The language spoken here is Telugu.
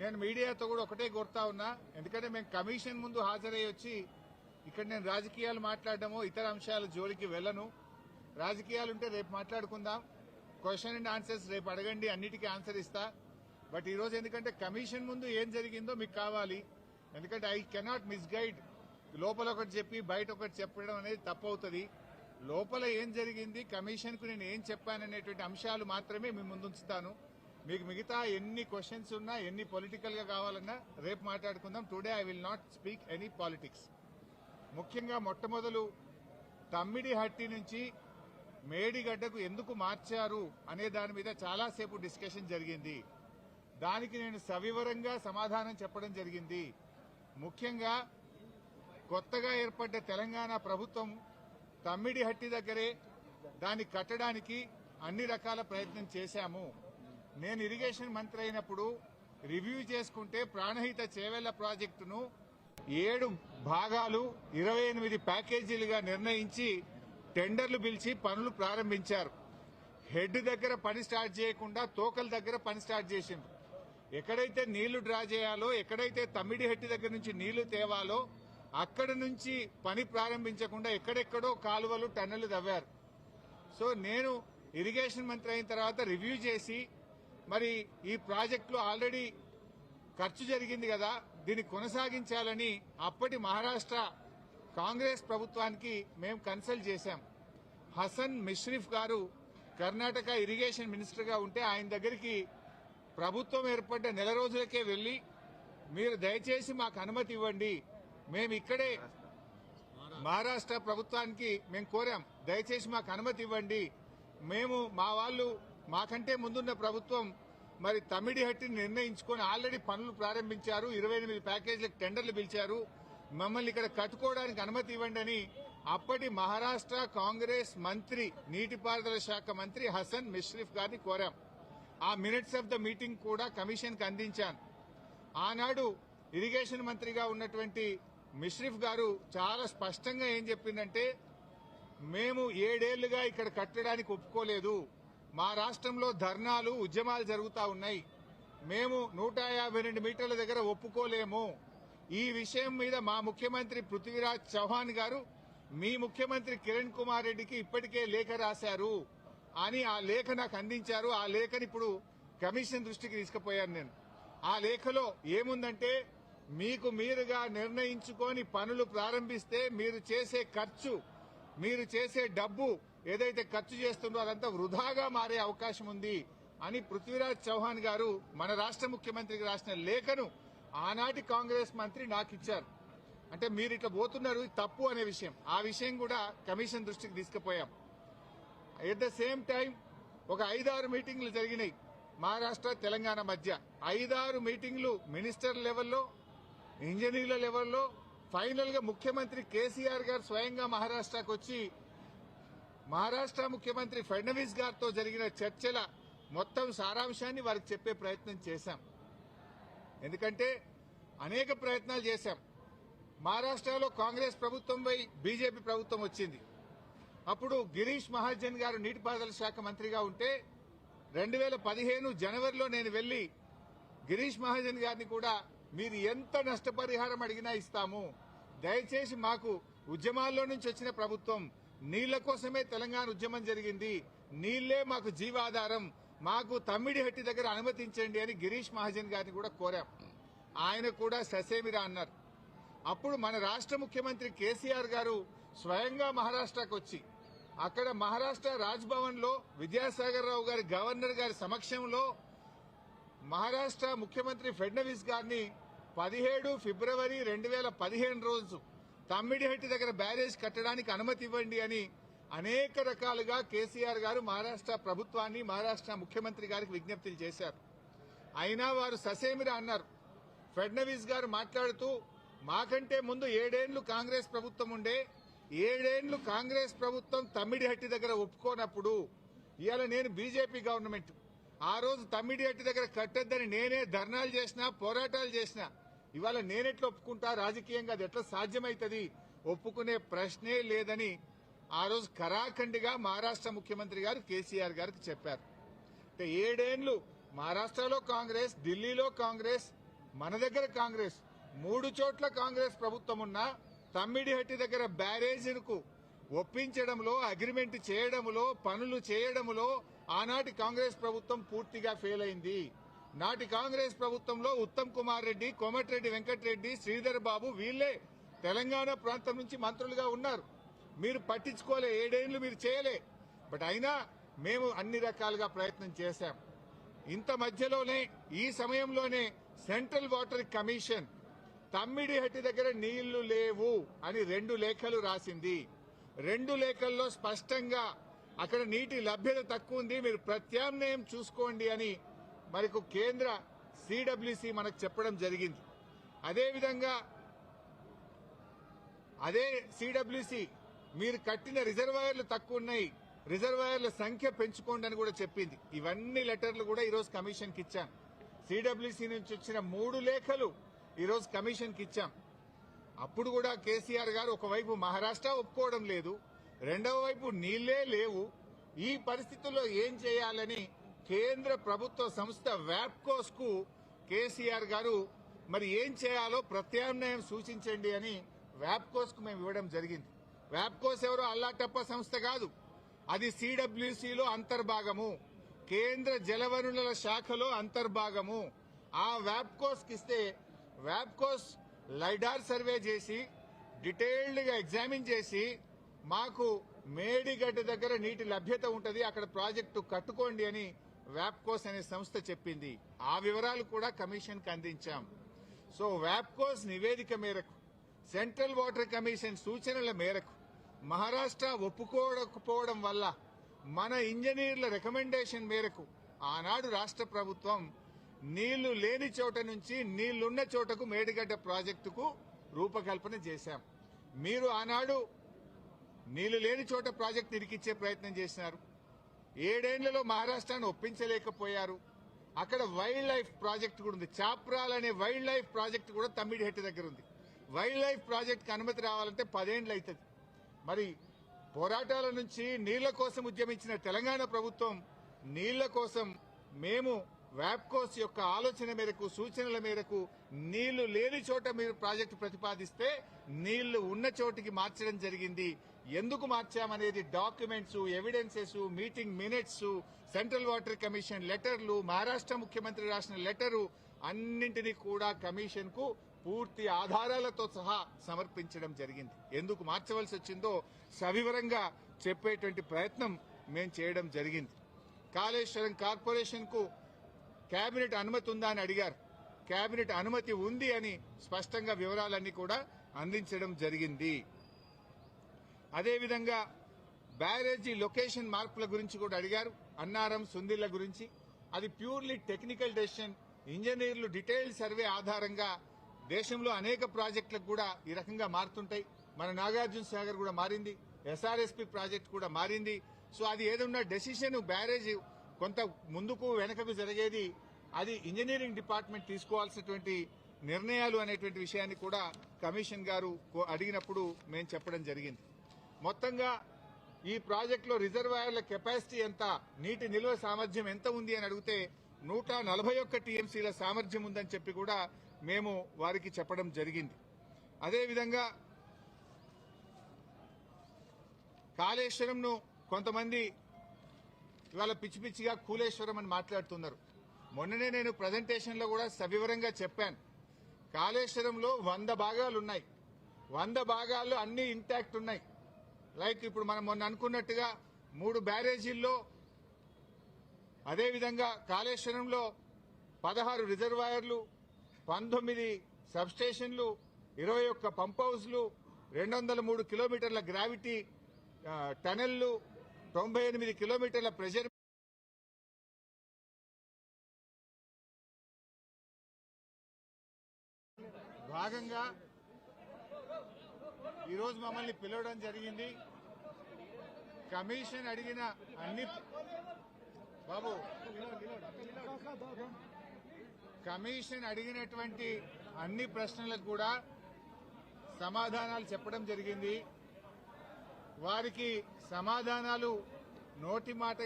నేను మీడియాతో కూడా ఒకటే కోరుతా ఉన్నా. ఎందుకంటే మేము కమిషన్ ముందు హాజరై వచ్చి ఇక్కడ నేను రాజకీయాలు మాట్లాడడము ఇతర అంశాల జోలికి వెళ్ళను. రాజకీయాలు ఉంటే రేపు మాట్లాడుకుందాం. క్వశ్చన్ అండ్ ఆన్సర్స్ రేపు అడగండి అన్నిటికీ ఆన్సర్ ఇస్తా. బట్ ఈరోజు ఎందుకంటే కమిషన్ ముందు ఏం జరిగిందో మీకు కావాలి. ఎందుకంటే ఐ కెనాట్ మిస్గైడ్ లోపల ఒకటి చెప్పి బయట ఒకటి చెప్పడం అనేది తప్పు అవుతుంది లోపల ఏం జరిగింది కమిషన్కు నేను ఏం చెప్పాననేటువంటి అంశాలు మాత్రమే మీ ముందుంచుతాను మీకు మిగతా ఎన్ని క్వశ్చన్స్ ఉన్నా ఎన్ని పొలిటికల్గా కావాలన్నా రేపు మాట్లాడుకుందాం. Today I will not speak any politics ముఖ్యంగా మొట్టమొదలు తమ్మిడి హట్టి నుంచి మేడిగడ్డకు ఎందుకు మార్చారు అనే దాని మీద చాలాసేపు డిస్కషన్ జరిగింది. దానికి నేను సవివరంగా సమాధానం చెప్పడం జరిగింది. ముఖ్యంగా కొత్తగా ఏర్పడ్డ తెలంగాణ ప్రభుత్వం తమ్మిడి హట్టి దగ్గరే దాన్ని కట్టడానికి అన్ని రకాల ప్రయత్నం చేశాము. నేను ఇరిగేషన్ మంత్రి అయినప్పుడు రివ్యూ చేసుకుంటే ప్రాణహిత చేవెళ్ళ ప్రాజెక్టును ఏడు భాగాలు ఇరవై ఎనిమిది ప్యాకేజీలుగా నిర్ణయించి టెండర్లు పిలిచి పనులు ప్రారంభించారు. హెడ్ దగ్గర పని స్టార్ట్ చేయకుండా తోకల దగ్గర పని స్టార్ట్ చేసిండ్రు. ఎక్కడైతే నీళ్ళు డ్రా చేయాలో ఎక్కడైతే తమ్మిడి హెట్టి దగ్గర నుంచి నీళ్ళు తేవాలో అక్కడ నుంచి పని ప్రారంభించకుండా ఎక్కడెక్కడో కాలువలు టన్నులు తవ్వారు. సో నేను ఇరిగేషన్ మంత్రి అయిన తర్వాత రివ్యూ చేసి మరి ఈ ప్రాజెక్టులో ఆల్రెడీ ఖర్చు జరిగింది కదా దీన్ని కొనసాగించాలని అప్పటి మహారాష్ట్ర కాంగ్రెస్ ప్రభుత్వానికి మేము కన్సల్ట్ చేశాం. హసన్ మిష్రిఫ్ గారు కర్ణాటక ఇరిగేషన్ మినిస్టర్గా ఉంటే ఆయన దగ్గరికి ప్రభుత్వం ఏర్పడ్డ నెల రోజులకే వెళ్ళి మీరు దయచేసి మాకు అనుమతి ఇవ్వండి మేము ఇక్కడే మహారాష్ట్ర ప్రభుత్వానికి మేము కోరాం దయచేసి మాకు అనుమతి ఇవ్వండి మేము మా వాళ్ళు మాకంటే ముందున్న ప్రభుత్వం మరి తమిడి హట్టిని నిర్ణయించుకొని ఆల్రెడీ పనులు ప్రారంభించారు. ఇరవై ఎనిమిది ప్యాకేజీలకు టెండర్లు పిలిచారు. మమ్మల్ని ఇక్కడ కట్టుకోవడానికి అనుమతి ఇవ్వండి అని అప్పటి మహారాష్ట్ర కాంగ్రెస్ మంత్రి నీటిపారుదల శాఖ మంత్రి హసన్ మిష్రిఫ్ గారిని కోరాం. ఆ మినిట్స్ ఆఫ్ ద మీటింగ్ కూడా కమిషన్కి అందించాను. ఆనాడు ఇరిగేషన్ మంత్రిగా ఉన్నటువంటి మిష్రిఫ్ గారు చాలా స్పష్టంగా ఏం చెప్పిందంటే మేము ఏడేళ్ళుగా ఇక్కడ కట్టడానికి ఒప్పుకోలేదు. మా రాష్ట్రంలో ధర్నాలు ఉద్యమాలు జరుగుతూ ఉన్నాయి. మేము నూట యాభై రెండు మీటర్ల దగ్గర ఒప్పుకోలేము. ఈ విషయం మీద మా ముఖ్యమంత్రి పృథ్వీరాజ్ చౌహాన్ గారు మీ ముఖ్యమంత్రి కిరణ్ కుమార్ రెడ్డికి ఇప్పటికే లేఖ రాశారు అని ఆ లేఖ నాకు అందించారు. ఆ లేఖని ఇప్పుడు కమిషన్ దృష్టికి తీసుకుపోయాను నేను. ఆ లేఖలో ఏముందంటే మీకు మీరుగా నిర్ణయించుకొని పనులు ప్రారంభిస్తే మీరు చేసే ఖర్చు మీరు చేసే డబ్బు ఏదైతే ఖర్చు చేస్తుందో అదంతా వృధాగా మారే అవకాశం ఉంది అని పృథ్వీరాజ్ చౌహాన్ గారు మన రాష్ట్ర ముఖ్యమంత్రికి రాసిన లేఖను ఆనాటి కాంగ్రెస్ మంత్రి నాకు ఇచ్చారు. అంటే మీరు ఇట్లా పోతున్నారు తప్పు అనే విషయం. ఆ విషయం కూడా కమిషన్ దృష్టికి తీసుకుపోయాం. ఎట్ ద సేమ్ టైం ఒక ఐదారు మీటింగ్లు జరిగినాయి మహారాష్ట్ర తెలంగాణ మధ్య. ఐదారు మీటింగ్లు మినిస్టర్ లెవెల్లో ఇంజనీర్ల లెవెల్లో ఫైనల్గా ముఖ్యమంత్రి కేసీఆర్ గారు స్వయంగా మహారాష్ట్రకు వచ్చి మహారాష్ట్ర ముఖ్యమంత్రి ఫడ్నవీస్ గారితో జరిగిన చర్చల మొత్తం సారాంశాన్ని వారికి చెప్పే ప్రయత్నం చేశాం. ఎందుకంటే అనేక ప్రయత్నాలు చేశాం. మహారాష్ట్రలో కాంగ్రెస్ ప్రభుత్వంపై బీజేపీ ప్రభుత్వం వచ్చింది. అప్పుడు గిరీష్ మహాజన్ గారు నీటిపారుదల శాఖ మంత్రిగా ఉంటే రెండు వేల పదిహేను జనవరిలో నేను వెళ్ళి గిరీష్ మహాజన్ గారిని కూడా మీరు ఎంత నష్టపరిహారం అడిగినా ఇస్తాము. దయచేసి మాకు ఉద్యమాల్లో నుంచి వచ్చిన ప్రభుత్వం నీళ్ళ కోసమే తెలంగాణ ఉద్యమం జరిగింది. నీళ్ళే మాకు జీవాధారం. మాకు తమ్మిడిహట్టి దగ్గర అనుమతించండి అని గిరీష్ మహాజన్ గారిని కూడా కోరాం. ఆయన కూడా ససేమిరా అన్నారు. అప్పుడు మన రాష్ట్ర ముఖ్యమంత్రి కేసీఆర్ గారు స్వయంగా మహారాష్ట్రకు వచ్చి అక్కడ మహారాష్ట్ర రాజ్భవన్లో విద్యాసాగర్ రావు గారి గవర్నర్ గారి సమక్షంలో మహారాష్ట్ర ముఖ్యమంత్రి ఫడ్నవీస్ గారిని పదిహేడు ఫిబ్రవరి రెండు వేల పదిహేను రోజు తమ్మిడిహట్టి దగ్గర బ్యారేజ్ కట్టడానికి అనుమతి ఇవ్వండి అని అనేక రకాలుగా కేసీఆర్ గారు మహారాష్ట్ర ప్రభుత్వాన్ని మహారాష్ట్ర ముఖ్యమంత్రి గారికి విజ్ఞప్తులు చేశారు. అయినా వారు ససేమిరా అన్నారు. ఫడ్నవీస్ గారు మాట్లాడుతూ మాకంటే ముందు ఏడేండ్లు కాంగ్రెస్ ప్రభుత్వం ఉండే ఏడేండ్లు కాంగ్రెస్ ప్రభుత్వం తమ్మిడిహట్టి దగ్గర ఒప్పుకోనప్పుడు ఇవాళ నేను బీజేపీ గవర్నమెంట్. ఆ రోజు తమ్మిడిహట్టి దగ్గర కట్టొద్దని నేనే ధర్నాలు చేసినా పోరాటాలు చేసినా ఇవాళ నేనెట్లా ఒప్పుకుంటా? రాజకీయంగా అది ఎట్లా సాధ్యమైతుంది? ఒప్పుకునే ప్రశ్నే లేదని ఆ రోజు కరాఖండిగా మహారాష్ట్ర ముఖ్యమంత్రి గారు కేసీఆర్ గారికి చెప్పారు. అంటే ఏడేండ్లు మహారాష్ట్రలో కాంగ్రెస్ ఢిల్లీలో కాంగ్రెస్ మన దగ్గర కాంగ్రెస్ మూడు చోట్ల కాంగ్రెస్ ప్రభుత్వం ఉన్నా తమ్మిడిహట్టి దగ్గర బ్యారేజీకు ఒప్పించడంలో అగ్రిమెంట్ చేయడంలో పనులు చేయడంలో ఆనాటి కాంగ్రెస్ ప్రభుత్వం పూర్తిగా ఫెయిల్ అయింది నాటి కాంగ్రెస్ ప్రభుత్వంలో ఉత్తమ్ కుమార్ రెడ్డి కోమటిరెడ్డి వెంకటరెడ్డి శ్రీధర్ బాబు వీళ్ళే తెలంగాణ ప్రాంతం నుంచి మంత్రులుగా ఉన్నారు. మీరు పట్టించుకోలే ఏడేళ్ళు మీరు చేయలే. బట్ అయినా మేము అన్ని రకాలుగా ప్రయత్నం చేశాం. ఇంత మధ్యలోనే ఈ సమయంలోనే సెంట్రల్ వాటర్ కమిషన్ తమ్మిడిహట్టి దగ్గర నీళ్ళు లేవు అని రెండు లేఖలు రాసింది. రెండు లేఖల్లో స్పష్టంగా అక్కడ నీటి లభ్యత తక్కువ ఉంది మీరు ప్రత్యామ్నాయం చూసుకోండి అని మనకు కేంద్ర సిడబ్ల్యూసి మనకు చెప్పడం జరిగింది. అదేవిధంగా అదే సిడబ్ల్యూసి మీరు కట్టిన రిజర్వాయర్లు తక్కువ ఉన్నాయి. రిజర్వాయర్ల సంఖ్య పెంచుకోండి అని కూడా చెప్పింది. ఇవన్నీ లెటర్లు కూడా ఈరోజు కమిషన్కి ఇచ్చాం. సిడబ్ల్యూసి నుంచి వచ్చిన మూడు లేఖలు ఈరోజు కమిషన్కి ఇచ్చాం. అప్పుడు కూడా కేసీఆర్ గారు ఒకవైపు మహారాష్ట్ర ఒప్పుకోవడం లేదు. రెండవ వైపు నీళ్ళే లేవు. ఈ పరిస్థితుల్లో ఏం చేయాలని కేంద్ర ప్రభుత్వ సంస్థ వ్యాప్కోస్కు కేసీఆర్ గారు మరి ఏం చేయాలో ప్రత్యామ్నాయం సూచించండి అని వ్యాప్కోస్కు మేము ఇవ్వడం జరిగింది. వ్యాప్కోస్ ఎవరో అల్లాటప్ప సంస్థ కాదు. అది సిడబ్ల్యూసిలో అంతర్భాగము. కేంద్ర జలవనరుల శాఖలో అంతర్భాగము. ఆ వ్యాప్కోస్ ఇస్తే వ్యాప్కోస్ లైడార్ సర్వే చేసి డీటెయిల్డ్గా ఎగ్జామిన్ చేసి మాకు మేడిగడ్డ దగ్గర నీటి లభ్యత ఉంటుంది అక్కడ ప్రాజెక్టు కట్టుకోండి అని వ్యాప్కోస్ అనే సంస్థ చెప్పింది. ఆ వివరాలు కూడా కమిషన్కి అందించాం. సో వ్యాప్కోస్ నివేదిక మేరకు సెంట్రల్ వాటర్ కమిషన్ సూచనల మేరకు మహారాష్ట్ర ఒప్పుకోకపోవడం వల్ల మన ఇంజనీర్ల రికమెండేషన్ మేరకు ఆనాడు రాష్ట్ర ప్రభుత్వం నీళ్ళు లేని చోట నుంచి నీళ్ళున్న చోటకు మేడిగడ్డ ప్రాజెక్టుకు రూపకల్పన చేశాం. మీరు ఆనాడు నీళ్ళు లేని చోట ప్రాజెక్టు ఇరికిచ్చే ప్రయత్నం చేసినారు. ఏడేళ్ళలో మహారాష్ట్రాన్ని ఒప్పించలేకపోయారు. అక్కడ వైల్డ్ లైఫ్ ప్రాజెక్ట్ కూడా ఉంది. చాప్రాల్ అనే వైల్డ్ లైఫ్ ప్రాజెక్ట్ కూడా తమ్మిడిహెట్టి దగ్గర ఉంది. వైల్డ్ లైఫ్ ప్రాజెక్ట్ అనుమతి రావాలంటే పదేండ్లు అవుతుంది మరి పోరాటాల నుంచి నీళ్ళ కోసం ఉద్యమించిన తెలంగాణ ప్రభుత్వం నీళ్ళ కోసం మేము వ్యాప్కోస్ యొక్క ఆలోచన మేరకు సూచనల మేరకు నీళ్ళు లేని చోట మీరు ప్రాజెక్టు ప్రతిపాదిస్తే నీళ్ళు ఉన్న చోటికి మార్చడం జరిగింది. ఎందుకు మార్చామనేది documents evidences meeting minutes central water commission లెటర్లు మహారాష్ట్ర ముఖ్యమంత్రి రాసిన లెటరు అన్నింటినీ కూడా కమిషన్కు పూర్తి ఆధారాలతో సహా సమర్పించడం జరిగింది. ఎందుకు మార్చవలసి వచ్చిందో సవివరంగా చెప్పేటువంటి ప్రయత్నం మేము చేయడం జరిగింది. కాళేశ్వరం కార్పొరేషన్కు కేబినెట్ అనుమతి ఉందా అని అడిగారు. కేబినెట్ అనుమతి ఉంది అని స్పష్టంగా వివరాలన్నీ కూడా అందించడం జరిగింది. అదేవిధంగా బ్యారేజీ లొకేషన్ మార్పుల గురించి కూడా అడిగారు. అన్నారం సుందిళ్ళ గురించి. అది ప్యూర్లీ టెక్నికల్ డెసిషన్. ఇంజనీర్లు డీటెయిల్డ్ సర్వే ఆధారంగా దేశంలో అనేక ప్రాజెక్టులకు కూడా ఈ రకంగా మారుతుంటాయి. మన నాగార్జున సాగర్ కూడా మారింది. ఎస్ఆర్ఎస్పి ప్రాజెక్ట్ కూడా మారింది. సో అది ఏదన్నా డెసిషన్ బ్యారేజ్ కొంత ముందుకు వెనకకు జరిగేది అది ఇంజనీరింగ్ డిపార్ట్మెంట్ తీసుకోవాల్సినటువంటి నిర్ణయాలు అనేటువంటి విషయాన్ని కూడా కమిషన్ గారు కో- అడిగినప్పుడు మేము చెప్పడం జరిగింది. మొత్తంగా ఈ ప్రాజెక్టులో రిజర్వాయర్ల కెపాసిటీ ఎంత నీటి నిల్వ సామర్థ్యం ఎంత ఉంది అని అడిగితే నూట నలభై ఒక్క టీఎంసీల సామర్థ్యం ఉందని చెప్పి కూడా మేము వారికి చెప్పడం జరిగింది. అదేవిధంగా కాళేశ్వరంను కొంతమంది ఇవాళ పిచ్చి పిచ్చిగా కూలేశ్వరం అని మాట్లాడుతున్నారు. మొన్ననే నేను ప్రజెంటేషన్లో కూడా సవివరంగా చెప్పాను. కాళేశ్వరంలో వంద భాగాలు ఉన్నాయి వంద భాగాల్లో అన్ని ఇంటాక్ట్ ఉన్నాయి. లైక్ ఇప్పుడు మనం మొన్న అనుకున్నట్టుగా మూడు బ్యారేజీల్లో అదేవిధంగా కాళేశ్వరంలో పదహారు రిజర్వాయర్లు పంతొమ్మిది సబ్స్టేషన్లు ఇరవై ఒక్క పంప్ హౌస్లు రెండు వందల మూడు కిలోమీటర్ల గ్రావిటీ టనెల్లు టనెళ్ళు తొంభై ఎనిమిది కిలోమీటర్ల ప్రెషర్ భాగంగా ఈరోజు మమ్మల్ని పిలవడం జరిగింది. కమిషన్ అడిగిన అన్ని బాబు కమిషన్ అడిగినటువంటి అన్ని ప్రశ్నలకు కూడా సమాధానాలు చెప్పడం జరిగింది. వారికి సమాధానాలు నోటి మాట